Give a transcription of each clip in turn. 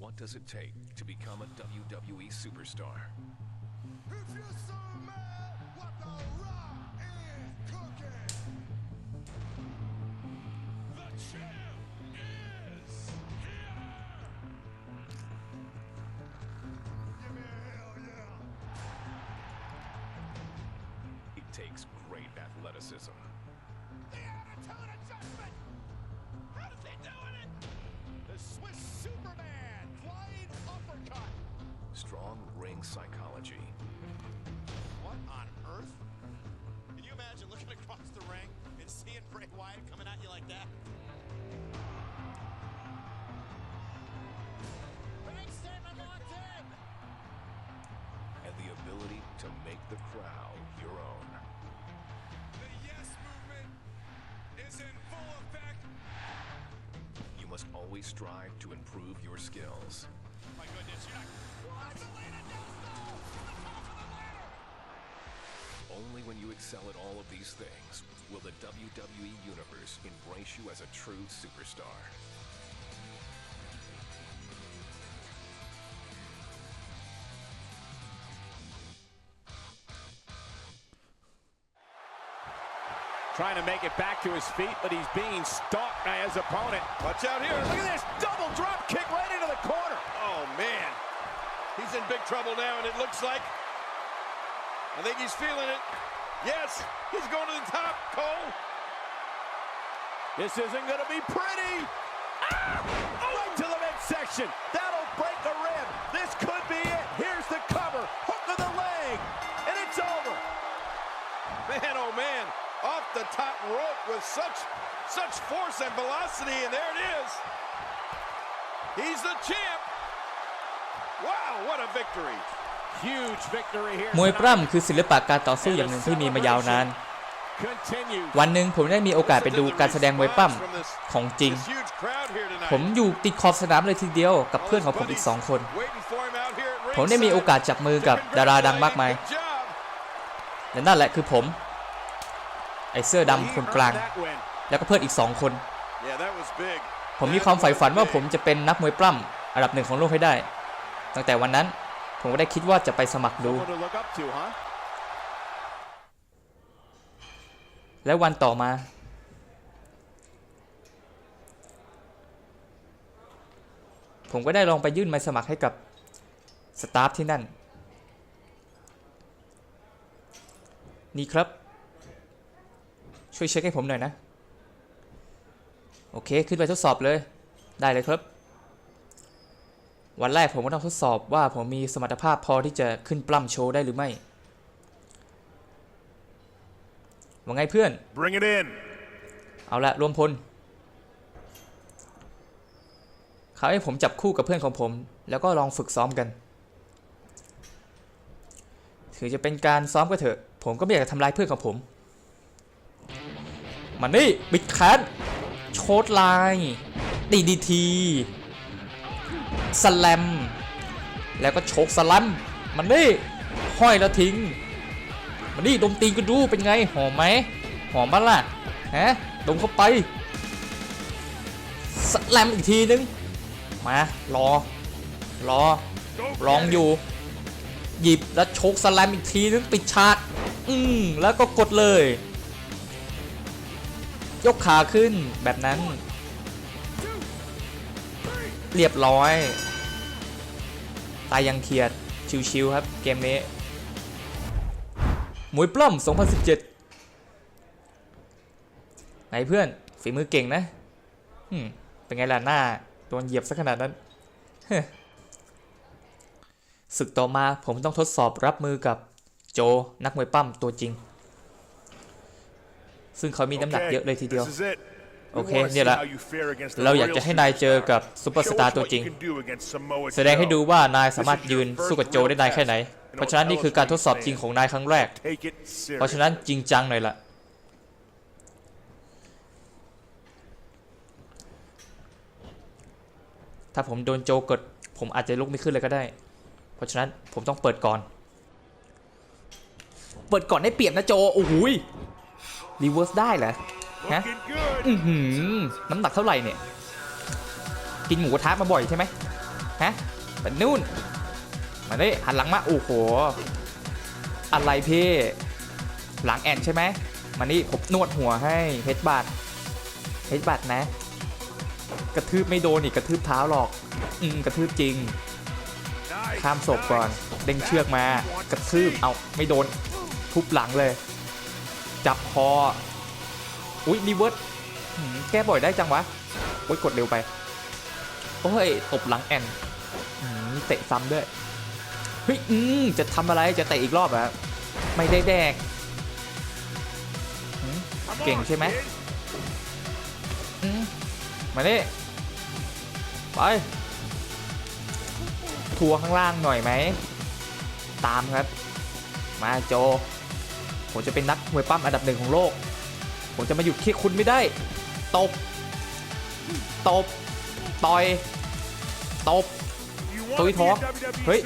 What does it take to become a WWE superstar? If you saw me, what the rock is cooking. The champ is here! Give me a hell yeah. It takes great athleticism, You must always strive to improve your skills. My goodness, you're not. What? Selena does though. The top of the ladder. Only when you excel at all of these things will the WWE Universe embrace you as a true superstar. Trying to make it back to his feet, but he's being stalked by his opponent. Watch out here. Look at this double drop kick right into the corner. Oh, man. He's in big trouble now, and it looks like. I think he's feeling it. Yes, he's going to the top, Cole. This isn't going to be pretty. Ah! Right to the midsection. Top rope with such such force and velocity, and there it is. He's the champ. Wow, what a victory. Huge victory here. มวยปล้ำคือศิลปะการต่อสู้อย่างหนึ่งที่มีมายาวนาน Continues. วันหนึ่งผมได้มีโอกาสไปดูการแสดงมวยปล้ำของจริง This huge crowd here tonight. ผมอยู่ติดขอบสนามเลยทีเดียวกับเพื่อนของผมอีกสองคน Waiting for him out here at ผมได้มีโอกาสจับมือกับดาราดังมากมาย Good job. และนั่นแหละคือผม ไอเสื้อ He ดำคนก earned ลาง that win. แล้วก็เพื่อนอีกสองคน Yeah, that was big. ผมมีความใฝ่ฝันว่าผมจะเป็นนักมวยปล้ำอันดับหนึ่งของโลกให้ได้ ตั้งแต่วันนั้นผมก็ได้คิดว่าจะไปสมัครดู Someone to look up to, huh? และวันต่อมา ผมก็ได้ลองไปยื่นใบสมัครให้กับสตาฟที่นั่น นี่ครับ ช่วยเช็คให้ผมหน่อยนะ โอเค ขึ้นไปทดสอบเลย ได้เลยครับ วันแรกผมก็ต้องทดสอบว่าผมมีสมรรถภาพพอที่จะขึ้นปล้ำโชว์ได้หรือไม่ ว่าไงเพื่อน Bring it in. เอาละรวมพล เขาให้ผมจับคู่กับเพื่อนของผม แล้วก็ลองฝึกซ้อมกัน ถือจะเป็นการซ้อมก็เถอะ ผมก็ไม่อยากจะทำร้ายเพื่อนของผม มันนี่บิดแขนโชดลายดีดีทีสแลม แล้วก็โชกสลัมมันนี่ห้อยแล้วทิ้ง มันนี่ดมตีนกันดูเป็นไง หอมไหม หอมบ้าล่ะฮะดมเข้าไปสแลมอีกทีนึง มา รอ รอลองอยู่ หยิบแล้วโชกสแลมอีกทีนึง ปิดฉาก อืมแล้วก็กดเลย ยกขาขึ้นแบบนั้น เรียบร้อย ตายยังเขียด ชิวๆครับ เกมนี้มวยปล้ำ2017ไงเพื่อน ฝีมือเก่งนะเป็นไงล่ะหน้าโดนเหยียบซะขนาดนั้นเฮ้อศึกต่อมาผมต้องทดสอบรับมือกับโจนักมวยปั้มตัวจริง ซึ่งเขามีน้ำหนักเยอะเลยทีเดียว This is it. We Okay, wanna see เนี่ยละ how you fare against the เราอยาก real จะให้นายเจอกับซุปเปอร์ Show ส us ตาร์ตัว what จริง you can do against Samoa แสดงให้ Joe. ดูว่านายสามารถยืนสู้กับโจได้นานแค่ไหน เพราะฉะนั้นนี่คือการทดสอบจริงของนายครั้งแรก Take it เพราะฉะ serious. นั้นจริงจังหน่อยละถ้าผมโดนโจกดผมอาจจะลุกไม่ขึ้นเลยก็ได้ เพราะฉะนั้นผมต้องเปิดก่อน เปิดก่อนได้เปรียบนะโจ โอ้โหย รีเวิร์สได้เหรอฮะอือหือน้ำหนักเท่าไหร่เนี่ย กินหมูกระทะมาบ่อยใช่ไหมฮะเป็นนู่น มาดิหันหลังมาโอ้โห อะไรพี่ หลังแอนใช่ไหมมานี่ผมนวดหัวให้เฮดบัตเฮดบัตนะ กระทืบไม่โดนอีกกระทืบเท้าหรอก อืมกระทืบจริง ข้ามศพก่อน เด้งเชือกมา กระทืบเอาไม่โดนทุบหลังเลย จับคอ อุ๊ยรีเวิร์สแก้บ่อยได้จังวะโอ๊ยกดเร็วไป โอ้ยตบหลังแอนหืมเตะซ้ำด้วย เฮ้ยอืมจะทำอะไรจะเตะอีกรอบอะไม่ได้แดก เก่งใช่ไหมมมานี่ไปทัวร์ข้างล่างหน่อยไหม ตามครับ มาโจ ผมจะเป็นนักมวยปั้มอันดับหนึ่งของโลก ผมจะมาหยุดคิดคุณไม่ได้ ตบ ตบ ต่อย ตบตุ้ยท้อง เฮ้ย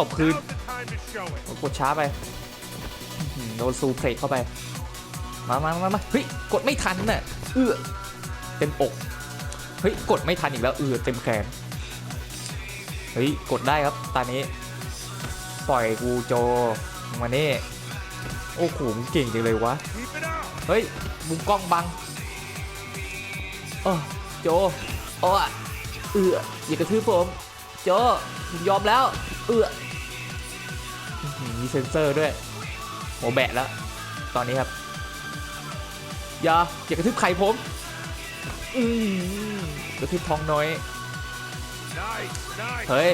ตบคืนกดช้าไป โดนซูเพลกเข้าไป มามามามาเฮ้ย กดไม่ทันน่ะ เอื้อ เต็มอก เฮ้ย กดไม่ทันอีกแล้ว เอื้อ เต็มแขน เฮ้ย กดได้ครับ ตอนนี้ ปล่อยกูโจ มานี่ โอ้โหมึงเก่งจังเลยวะ เฮ้ยมุมกล้องบังเออโจโอ้อเอืออย่ากระทืบผม โจผมยอมแล้ว เอือมีเซ็นเซอร์ด้วยหัวแบะแล้ว ตอนนี้ครับ อย่าอย่ากระทืบไข่ผม อืมกระทืบทองน้อย เฮ้ย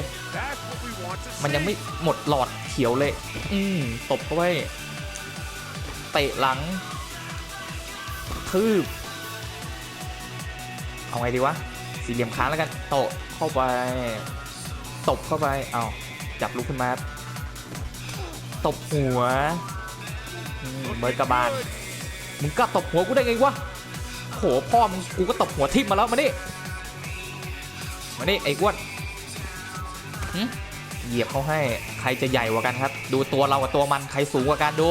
มันยังไม่หมดหลอดเขียวเลย อืมตบเข้าไป ตะหลังทืบเอาไงดีวะ สี่เหลี่ยมค้างแล้วกันโตะเข้าไป ตบเข้าไป เอาจับลุกขึ้นมา ตบหัวเบิร์ดกระบาลมึงกล้าตบหัวกูได้ไงวะโหพ่อมึงกูก็ตบหัวทิ่มมาแล้วมานี่มานี่ไอ้อ้วนเหยียบเขาให้ใครจะใหญ่กว่ากันครับ ดูตัวเรากับตัวมันใครสูงกว่ากันดู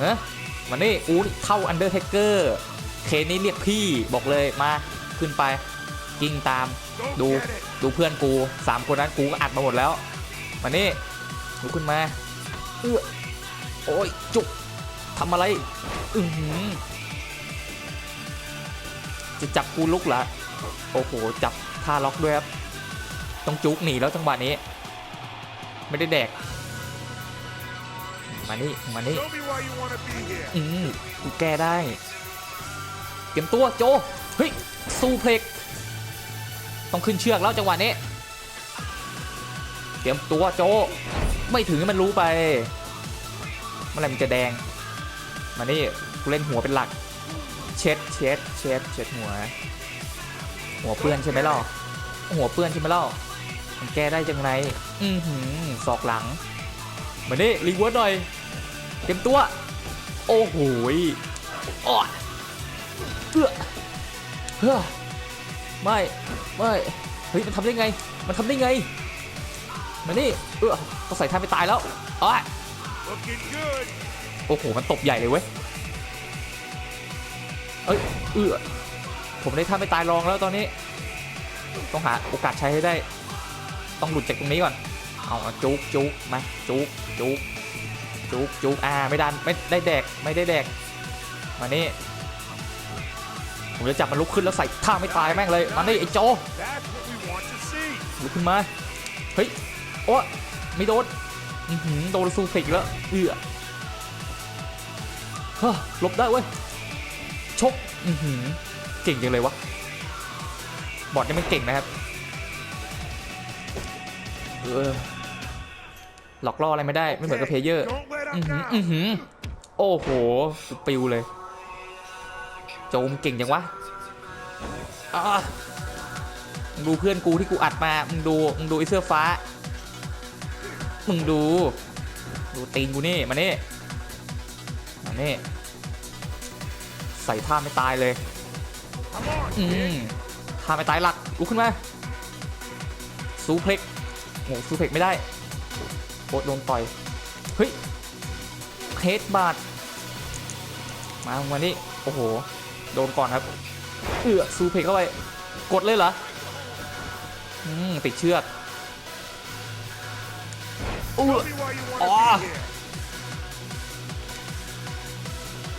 เอะมันนี่อูนี่เท่าอันเดอร์เทเกอร์เคนี่เรียกพี่บอกเลยมาขึ้นไปกิ้งตามดูดูเพื่อนกูสามคนนั้นกูก็อัดมาหมดแล้วมานี่ลุกขึ้นมาเอื้อโอ้ยจุกทำอะไรอือหือจะจับกูลุกเหรอโอ้โหจับท่าล็อกด้วยครับต้องจุกหนีแล้วจังหวะนี้ ไม่ได้แดก มานี่มานี่ Show me why you want to be here. อืมกูแก้ได้ เตรียมตัวโจ เฮ้ยซูเพล็ก ต้องขึ้นเชือกแล้วจังหวะนี้ เตรียมตัวโจ ไม่ถึงให้มันรู้ไป เมื่อไหรมันจะแดง มานี่กูเล่นหัวเป็นหลัก เช็ดเช็ดเช็ดเช็ดหัว หัวเปื้อนใช่ไหมล่ะ หัวเปื้อนใช่ไหมล่ะมันแก้ได้จังไร อือหือศอกหลังมานี่รีเวิร์สหน่อย เตรียมตัว โอ้โหอ้อเอื้อเฮ้อไม่ ไม่ เฮ้ย มันทำได้ไง มันทำได้ไง มานี่ เออต้องใส่ท่าไปตายแล้วอ้อยโอ้โห มันตบใหญ่เลยเว้ย เอ้ย เออผมได้ท่าไม่ตายรองแล้วตอนนี้ ต้องหาโอกาสใช้ให้ได้ ต้องหลุดจากตรงนี้ก่อน เอาเอาจุกจุกมาจุกจุก จุกจุกอ่าไม่ดันไม่ได้แดกไม่ได้แดกมานี่ผมจะจับมันลุกขึ้นแล้วใส่ท่าไม่ตายแม่งเลยมานี่ไอ้โจลุกขึ้นมาเฮ้ยโอ้ไม่โดนอือหือโดนซูเฟกแล้วเอือเฮ้อลบได้เว้ยชกอือหือเก่งจังเลยวะบอดยังไม่เก่งนะครับเออหลอกล่ออะไรไม่ได้ไม่เหมือนกับเพลเยอร์ อื up อหือ now. อือหือโอ้โหกูปิวเลย โจมเก่งจังวะอ่ามึงดูเพื่อนกูที่กูอัดมา มึงดู มึงดูไอ้เสื้อฟ้า มึงดู ดูตีนกูนี่ มานี่มานี่ ใส่ท่าไม่ตายเลย Come on, อื kid. มท่าไม่ตายหลัก ลุกขึ้นมา ซูเพล็กโอ้ซูเพล็กไม่ได้โคตรโดนต่อย เฮ้ย เฮดบาดมามานี่โอ้โห โดนก่อนครับ เอือซูเพกเข้าไป กดเลยเหรอ อืม ติดเชือกอู้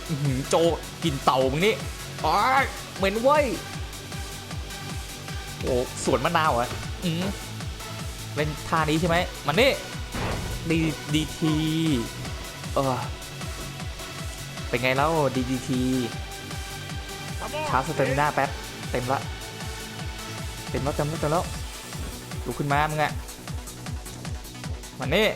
อื้อโจกินเต่ามึงนี่อ้ายเหม็นเว้ยโอ้สวนมะนาวอะอืมเล่นท่านี้ใช่ไหมมันนี่ดีดีที เออเป็นไงแล้วดีดีที Come on, ชาร์จสเตมิน่าแป๊บ เต็มละ เต็มแล้วเต็มแล้วเต็มแล้วลุกขึ้นมามึงอะมันนี่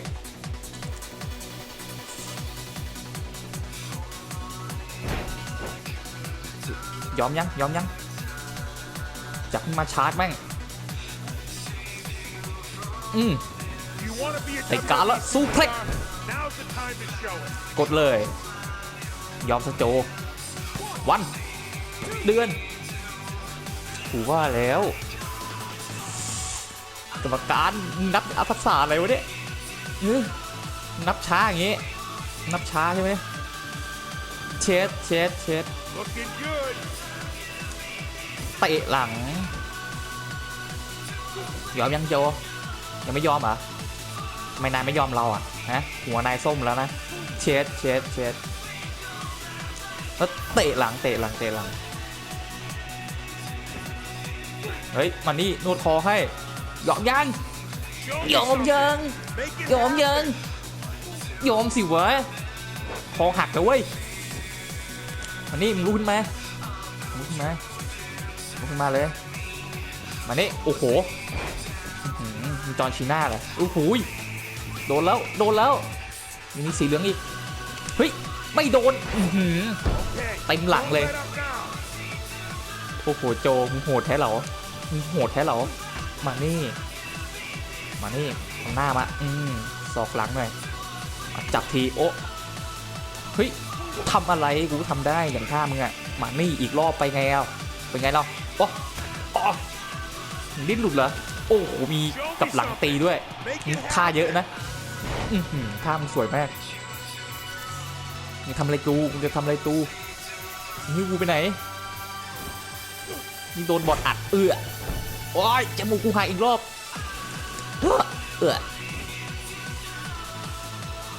ยอมยังยอมยังจับขึ้นมาชาร์จแม่ง อืม You wanna be a ไอ้กาละ WWE ซูเพล็ก superstar? Now's the time to show it. กดเลย ยอมสโจวัน เดือนถูว่าแล้วกรรมการนับอัภาษาอะไรวะเนี่ยเฮ้ยนับช้าอย่างงี้ นับช้าใช่ไหมเช็ดเช็ดเช็ด Looking good. เตะหลัง ยอมยังโจยังไม่ยอมเหรอทำไมนายไม่ยอมเราอะ ฮะหัวนายส้มแล้วนะ เช็ดเช็ดเช็ดแล้วเตะหลังเตะหลังเตะหลัง เฮ้ยมานี่นวดคอให้ยอมยังยอมยังยอมยังยอมสิเวะคอหักแล้วเว้ยมานี่มึงลุกขึ้นมาลุกขึ้นมาลุกขึ้นมาเลยมานี่โอ้โหจอนชีน่าเลยโอ้โหย โดนแล้วโดนแล้วมีสีเหลืองอีกเฮ้ยไม่โดนเต็มหลังเลยโอ้โหโจมึงโหดแท้เหรอมึงโหดแท้เหรอมานี่มานี่ทางหน้ามาอืมศอกหลังหน่อยจับทีโอ้เฮ้ยทำอะไรกูทำได้อย่างท่ามึงอะมานี่อีกรอบไปไงอะเป็นไงเราโอ้โอ้ลิ้นหลุดเหรอโอ้โหมีกับหลังตีด้วยท่าเยอะนะ อือหือท่ามึงสวยมากมึงทำอะไรกูมึงจะทำอะไรตูนี่กูไปไหนนี่โดนบอดอัดเอื้อโอ้ยจมูกกูหายอีกรอบเอื้อเออ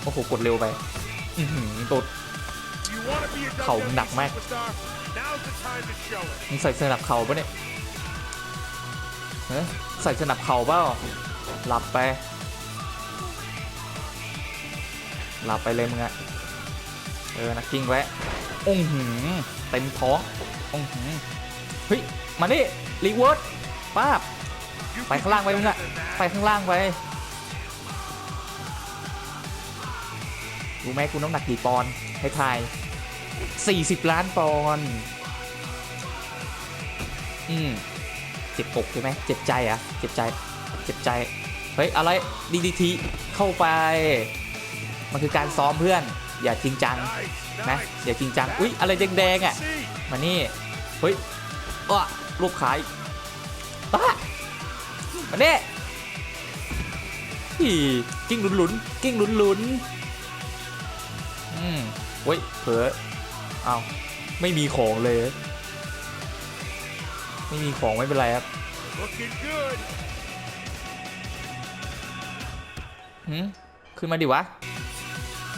โอ้โหกดเร็วไปอือหือโดเข่าหนักมากมึงใส่สนับเข่าปะเนี่ยเฮ้ยใส่สนับเข่าเปล่าหลับไป หลับไปเลยมึงอะเออนะกิ้งไว้องหือเต็มท้ององหือเฮ้ยมานี่รีเวิร์สป้าบไปข้างล่างไปมึงอะไปข้างล่างไปรู้ไหมกูน้ำหนักกี่ปอนด์ให้ทาย40 ล้านปอนด์อืมเจ็บอกใช่ไหมเจ็บใจอะเจ็บใจ เจ็บใจ เฮ้ย อะไรดีดีทีเข้าไป มันคือการซ้อมเพื่อน อย่าจริงจังนะอย่าจริงจังอุ๊ยอะไรแดงๆอะมานี่เฮ้ยอ้อรูปขายป้ามาเนี่ฮีกิ้งหลุนหลุนๆกิ้งหลุนหลุนๆอืมเฮ้ยเผลอเอาไม่มีของเลย ไม่มีของไม่เป็นไรครับหืมขึ้นมาดิวะ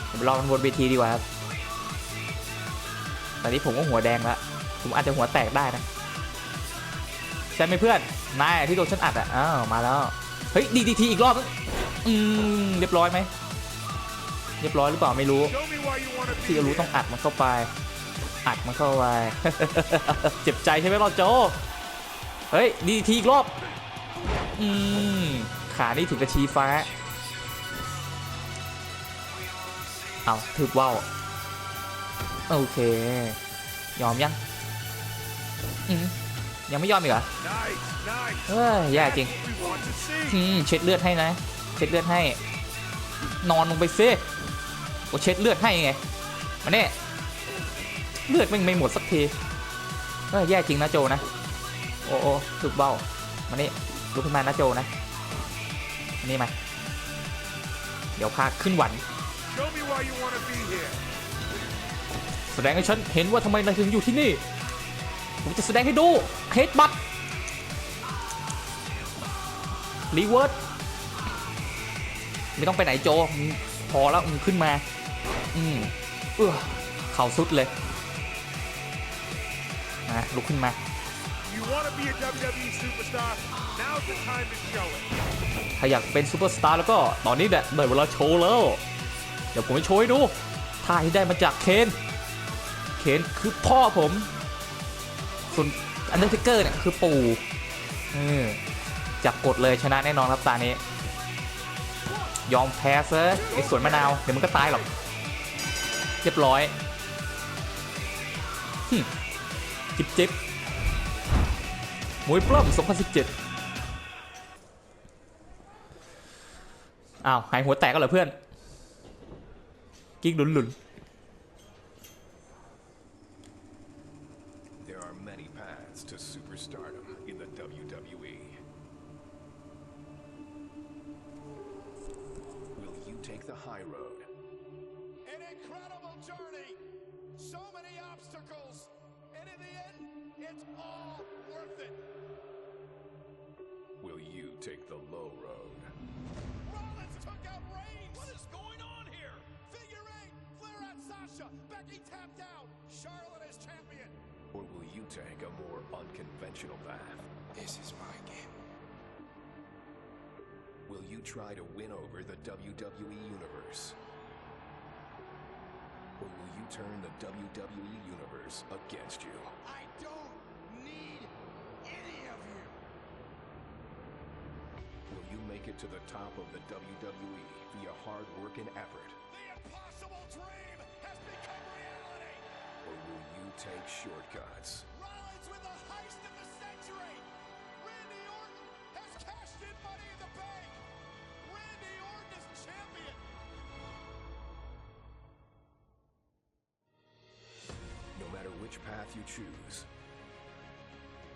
เดี๋ยวไปรอมันบนเวทีดีกว่าครับ ตอนนี้ผมก็หัวแดงแล้วผมอาจจะหัวแตกได้นะ ใช่ไหมเพื่อน นายที่โดนฉันอัดอะ อ้าว มาแล้ว เฮ้ยดีดีทีอีกรอบ อืม เรียบร้อยไหม เรียบร้อยหรือเปล่าไม่รู้ ที่จะรู้ต้องอัดมันเข้าไป อัดมันเข้าไป เจ็บใจใช่ไหมเราโจ เฮ้ยดีทีอีกรอบ อืม ขานี่ถึงกระชี้ฟ้า เอาถึกว่าวโอเค ยอมยังยังไม่ยอมอีกเหรอเฮ้ยแย่จริงเช็ดเลือดให้นะ เช็ดเลือดให้ นอนลงไปซิโอเช็ดเลือดให้ไงมาเนี่ยเลือดมันไม่หมดสักทีเออแย่จริงนะโจนะ โอ้โอ้ถึกเบ้ามานี่ลุกขึ้นมานะโจนะมานี่มา เดี๋ยวพาขึ้นหวัน แสดงให้ฉันเห็นว่าทำไมนายถึงอยู่ที่นี่ ผมจะแสดงให้ดูเฮดบัตรีเวิร์สไม่ต้องไปไหนโจมึงพอแล้วมึงขึ้นมา อืมเออเข่าสุดเลยมาลุกขึ้นมา You want to be a WWE superstar? Now's the time to show it. ถ้าอยากเป็นซูเปอร์สตาร์แล้วก็ตอนนี้แหละได้เวลาโชว์แล้ว เดี๋ยวผมไปโชว์ให้ดูท่าที่ได้มาจากเคนเคนคือพ่อผม ส่วนอันเดอร์เทเกอร์เนี่ยคือปู่อจับกดเลยชนะแน่นอนครับตานี้ ยอมแพ้ซะไอ้สวนมะนาว เดี๋ยวมันก็ตายหรอก เรียบร้อยจิบจิบมวยปล้ำ2017 อ้าว หายหัวแตกก็เหรอเพื่อน There are many paths to superstardom in the WWE. Will you take the high road? An incredible journey. So many obstacles. And in the end, it's all Becky tapped out. Charlotte is champion. Or will you take a more unconventional path? This is my game. Will you try to win over the WWE Universe? Or will you turn the WWE Universe against you? I don't need any of you. Will you make it to the top of the WWE via hard work and effort? The impossible dream take shortcuts? Rollins with the heist of the century. Randy Orton has cashed in money in the bank. Randy Orton is champion. No matter which path you choose,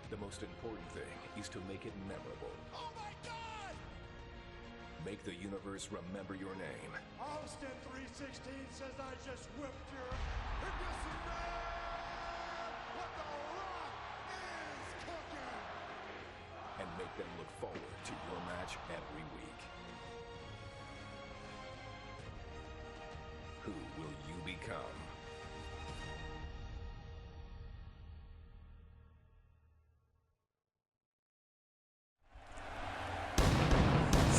the most important thing is to make it memorable. Oh my God! Make the universe remember your name. Austin 316 says I just whipped your. And this is man, what the rock is cooking and make them look forward to your match every week. Who will you become?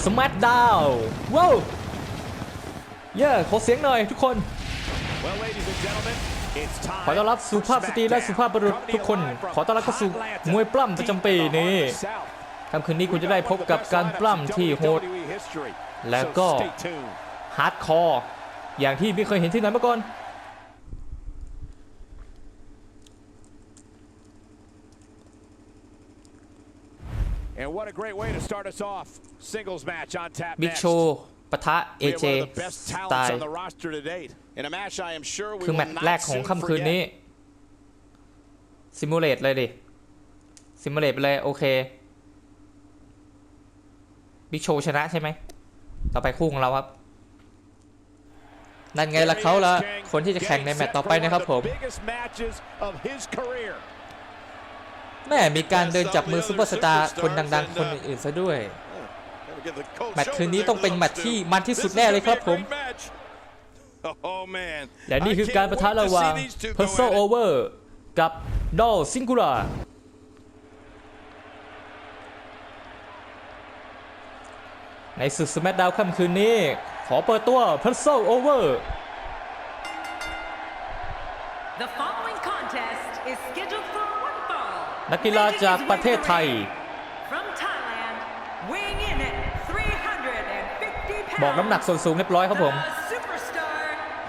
SmackDown ว้าวเย้ขอเสียงหน่อยทุกคน Well, ladies and gentlemen, it's time ขอต้อนรับสุภาพสตรีและสุภาพบุรุษทุกคน ขอต้อนรับเข้าสู่มวยปล้ำประจำปีนี้ค่ำคืนนี้คุณจะได้พบกับการปล้ำที่โหด แล้วก็ฮาร์ดคอร์อย่างที่ไม่เคยเห็นที่ไหนมาก่อน And what a great way to start us off. Singles match on tap บิ๊ก next. โชว์ ปะทะ We have AJ one of the best สไต talents ล์ on the roster to date. In a match I am sure we คือแม will ตช์แรก not ของ soon ค่ำคืนนี้ forget. ซิมูเลตเลยดิซิมูเลตไปเลยโอเคบิ๊กโชว์ชนะใช่ไหมต่อไปคู่ของเราครับ นั่นไงล่ะเขาละคนที่จะแข่งในแมตช์ต่อไปนะครับผม Getting set for one of the biggest matches of his career. แม่มีการเดินจับมือซูเปอร์สตาร์คนดังๆ คนอื่นๆซะด้วย แมตช์คืนนี้ต้องเป็นแมตช์ที่มันที่สุดแน่เลยครับผม Oh man. และนี่คือการประทะระหว่าง p e r s o Over กับ d o l Singular ในศึกสมั d ดาวค่ำคืนนี้ ขอเปิดตัว p e r s o Over The following contest is scheduled for one fall. นักกีฬาจากประเทศไทย บอกน้ำหนักส่วนสูงเรียบร้อยครับผม The superstar,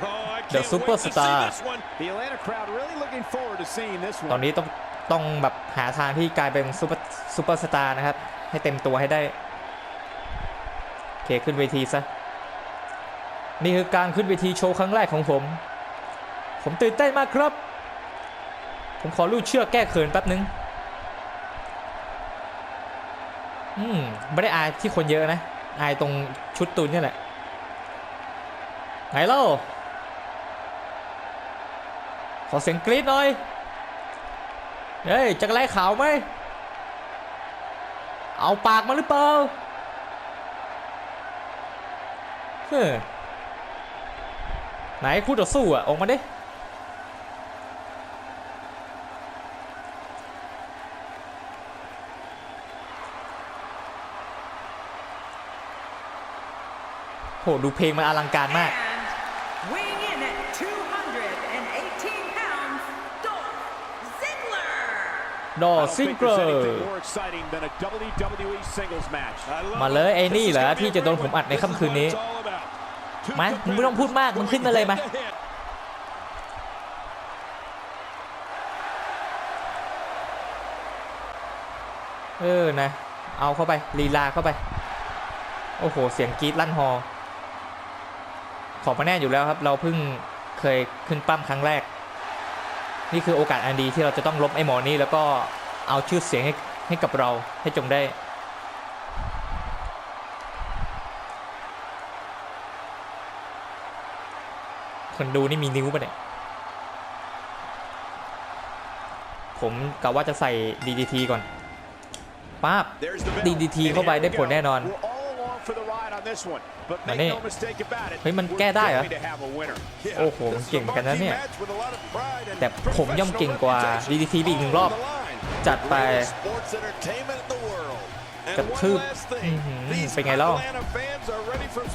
Oh, I The can't wait to see superstar. this one. The Atlanta crowd really looking forward to seeing this ตอน one. นี้ต้องต้องแบบหาทางที่กลายเป็นซูเปอร์ซูเปอร์สตาร์นะครับ ให้เต็มตัวให้ได้โอเคขึ้นเวทีซะ นี่คือการขึ้นเวทีโชว์ครั้งแรกของผม ผมตื่นเต้นมากครับ ผมขอลูกเชือกแก้เขินแป๊บนึง อืม ไม่ได้อายที่คนเยอะนะ อายตรงชุดตุนนี่แหละไหนเล่าขอเสียงกรี๊ดหน่อย เฮ้ยจะไล่ขาวไหม เอาปากมาหรือเปล่าไหนคู่ต่อสู้อะ ออกมาดิ หดูเพลงมันอลังการมาก And weighing in at 218 pounds, Dolph Ziggler. ดอ I don't ซิง think เกอ there's ร์ anything more exciting than a WWE singles match. มาเลยไอ้นี่เหรอที่จะโดนผมอัดในค่ำคืนนี้มามึงไม่ต้องพูดมากมึงขึ้นมาเลยมาเออนะ เอาเข้าไปลีลาเข้าไป โอ้โห เสียงกรี๊ดลั่นฮอ ของมาแน่อยู่แล้วครับ เราเพิ่งเคยขึ้นปั้มครั้งแรก นี่คือโอกาสอันดีที่เราจะต้องลบไอ้หมอนี่แล้วก็เอาชื่อเสียงให้ให้กับเราให้จงได้คนดูนี่มีนิ้วปะเนี่ย ผมกะว่าจะใส่ DDT ก่อนป้าบ DDT เข้าไปได้ผลแน่นอน มา make นี่ no mistake about it. เฮ้ยมัน we're แก้ได้เหรอ going to have a winner. โอ้โห มันเก่งเหมือนกันนะเนี่ย แต่ผมย่อมเก่งกว่า DDT ไปอีกหนึ่งรอบ จัดไปกระทืบอื้อหือเป็นไงเล่า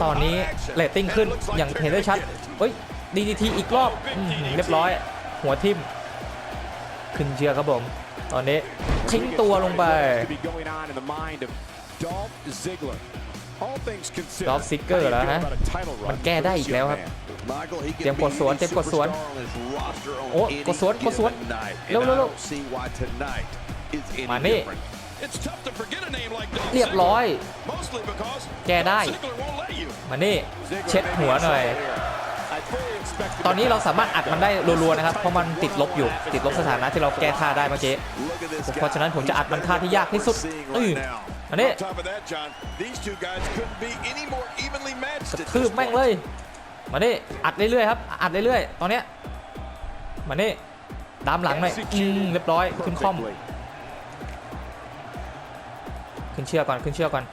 ตอนนี้เรตติ้งขึ้นอย่างเห็นได้ชัดเฮ้ย DDT อีกรอบอื้อหือเรียบร้อย หัวทิ่มขึ้นเชือกครับผม ตอนนี้ทิ้งตัวลงไป To be going on in the mind of Dolph Ziggler. All things considered, Dolph Ziggler how do you เหรอ feel ฮะ about a title run มันแก้ for ได้ this อีกแล้ว young ครับ man? เตรียมกดสวนเตรียมกดสวน โอ้กดสวนกดสวน เร็วเร็วเร็วมานี่ It's tough to forget a name like Dolph เรียบร้อย Ziggler, mostly because แก้ได้ Ziggler won't let you. มานี่ Ziggler เช็ด making หัว his หน่อย way here. I fully expected ตอนนี้ to เราสามารถอัดมันได้รัวๆนะครับ เพราะมันติดลบอยู่ ติดลบสถานะที่เราแก้ท่าได้เมื่อกี้ เพราะฉะนั้นผมจะอัดมันท่าที่ยากที่สุดอือ มานี่ On top of that, John, these two guys couldn't be any more evenly matched กระ at ทืบ this แม่ง point. เลย มานี่อัดเรื่อยๆครับ อัดเรื่อยๆ ตอนเนี้ย มานี่ดามหลังหน่อยอืมเรียบร้อย ขึ้นคอม perfectly. ขึ้นเชือกก่อน ขึ้นเชือกก่อน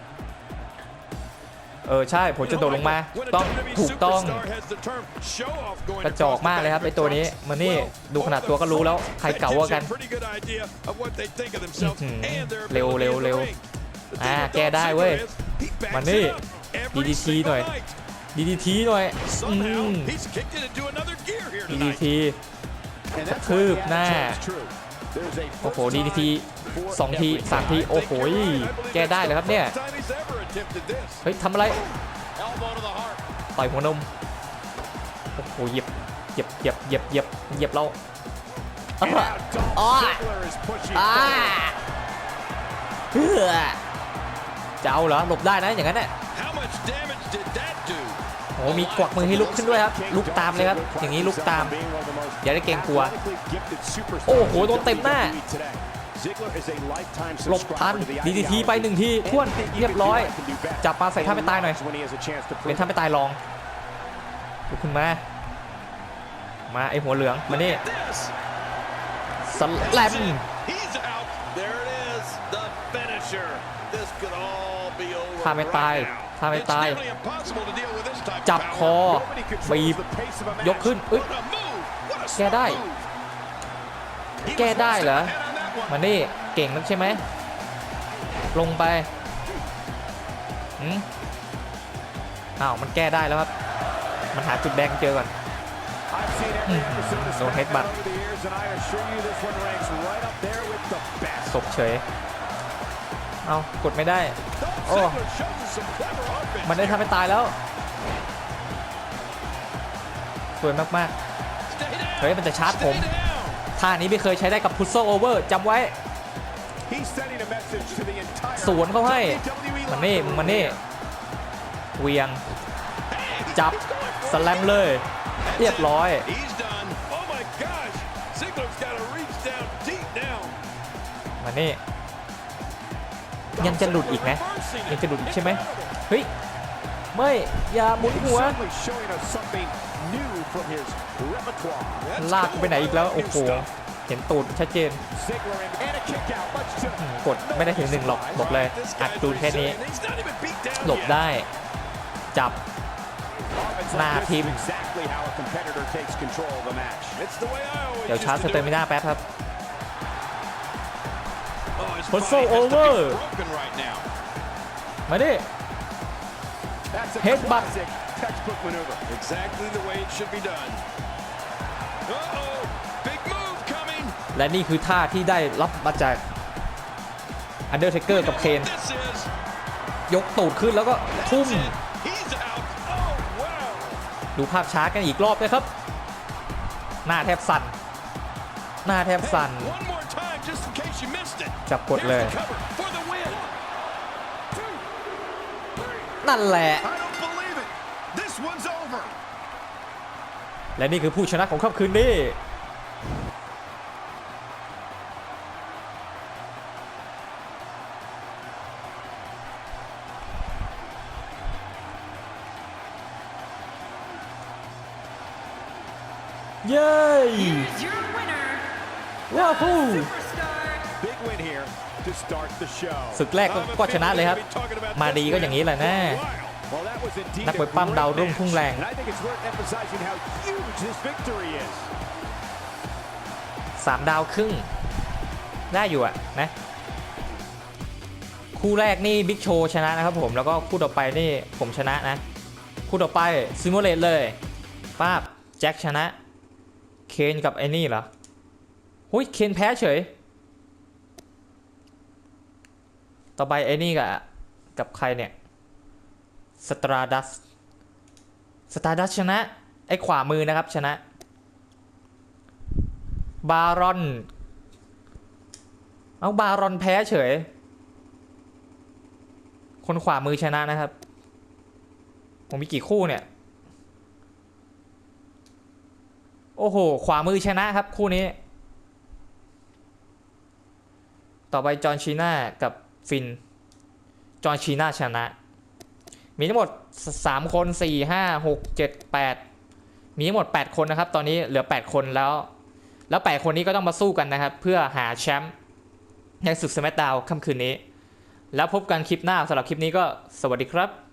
เออ ใช่ ผมจะโดดลงมา When a ต้อง WWE ถูกต้อง superstar has the term show off going กระจอก across the มากเลยครับ back ไอ of ตัว his นี้ trunks. มานี่ Well, ดูขนาดตัวก็รู้แล้ว ใคร that เก่า gives กว่า you กัน a pretty good idea of what they think of themselves อื้อหือ and their เร็ว ability เร็ว in the เร็ว ring. The thing อ่า with แก้ Dolph ได้เว้ย Ziggler is he backs มานี่ it up every DDT single หน่อย night. DDT หน่อยอื Somehow, ม he's kicked it into another gear here tonight. DDT And that's คื why บ the หน้า attitude's true. There's a โอ้โห first DDT time for สองที everything. สามทีโอ้โหแก้ได้เลยครับเนี่ย Time he's ever attempted this. เฮ้ยทำอะไร Elbow to the heart. ต่อยหัวนมโอ้โหเหยียบเหยียบเหยียบเหยียบเหยียบเหยียบเรา And now Dolph Ah. Ziggler is pushing อ่า forward. เฮ้อ จะเอาเหรอหลบได้นะอย่างนั้นน่ะ How much damage did that do? โอ้โหมีกวักมือให้ลุกขึ้นด้วยครับ ลุกตามเลยครับ อย่างนี้ลุกตาม อย่าได้เกรงกลัว โอ้โหโดนเต็มหน้าหลบทัน DDT ไปหนึ่งทีท่วนเรียบร้อย จับปลาใส่ท่าไม่ตายหน่อย เป็นท่าไม่ตายลองลุกขึ้นมา มาไอหัวเหลืองมานี่ This. สแลม He's out. There it is. The finisher. This could all be over ท่าไม่ตาย right now. ท่าไม่ It's ตาย nearly impossible to deal with this type of จับ power. คอบีบยกขึ้นเอ้ย What a move. What a แก้ได้ smart move. He แก้ was ได้ one เหรอ step ahead on that one. มานี่เก่งนักใช่ไหม ลงไปหืมอ้าว มันแก้ได้แล้วครับ มันหาจุดแดงเจอก่อน No headbutt. ศพเฉย เอากดไม่ได้ โอ้ Ziggler shows us some clever offense มันได้ here. ทำให้ตายแล้ว สวยมาก Stay down. ๆเฮ้ย มันจะชาร์จผม Stay down. ท่านี้ไม่เคยใช้ได้กับพุ z โซโอเวอร์จำไว้ สวนเขาให้ มันนี่มึงมันนี่ เวียง จับ สแลมเลย เรียบร้อย He's done. Oh ยังจะหลุดอีกนะยังจะหลุดอีกใช่ไหมเฮ้ยไม่อย่าหมุนหัวลากไปไหนอีกแล้วโอ้โหเห็นตูดชัดเจนอืมกดไม่ได้ถึงหนึ่งหรอกบอกเลยอัดดูแค่นี้ He's not even beat down หลบ yet. ได้ จับ Offense Nah, like this team. is exactly how a competitor takes control of the match. It's the way I always เดี๋ยวชาร์จ used ส to เต do มิ it. น่าแป๊บครับ ดิ That's a Headbutt. classic textbook maneuver. Exactly the way it should be done. Uh-oh, big move coming. และนี่คือท่าที่ได้รับมาจาก Undertaker กับเคน This is ยกตูดขึ้นแล้วก็ทุ่ม That's it. He's out. Oh, wow. ดูภาพช้ากันอีกรอบเลยครับ หน้าแทบสั่น หน้าแทบสั่น จับกด Here's เลย the cover for the win. นั่นแหละ I don't believe it. This one's over. และนี่คือผู้ชนะของค่ำคืนนี้เย้ Here's your winner, ว้าว ศึกแรกก็ก็ชนะเลยครับ มาดีก็อย่างนี้แหละนะ Well, that was indeed นัก a มวยปั้ม great ดาวรุ่ง match. พุ่งแรง And I think it's worth emphasizing how huge this victory is. สามดาวครึ่ง ได้อยู่อะนะ คู่แรกนี่บิ๊กโชว์ชนะนะครับผมแล้วก็คู่ต่อไปนี่ผมชนะนะ คู่ต่อไปซิมูเลตเลยป้าบแจ็คชนะ เคนกับไอ้นี่เหรอหุยเคนแพ้เฉย ต่อไปไอ้นี่กับกับใครเนี่ยสตราดัสสตราดัสชนะ ไอ้ขวามือนะครับชนะ บารอน เอาบารอนแพ้เฉย คนขวามือชนะนะครับ ผมมีกี่คู่เนี่ย โอ้โห ขวามือชนะครับคู่นี้ ต่อไปจอห์นชีน่ากับ ฟิน จอร์ชีน่าชนะ มีทั้งหมด 3 คน 4 5 6 7 8 มีทั้งหมด 8 คนนะครับ ตอนนี้เหลือ 8 คนแล้ว แล้ว 8 คนนี้ก็ต้องมาสู้กันนะครับ เพื่อหาแชมป์ในศึกสมัตดาวค่ำคืนนี้ แล้วพบกันคลิปหน้าสำหรับคลิปนี้ก็สวัสดีครับ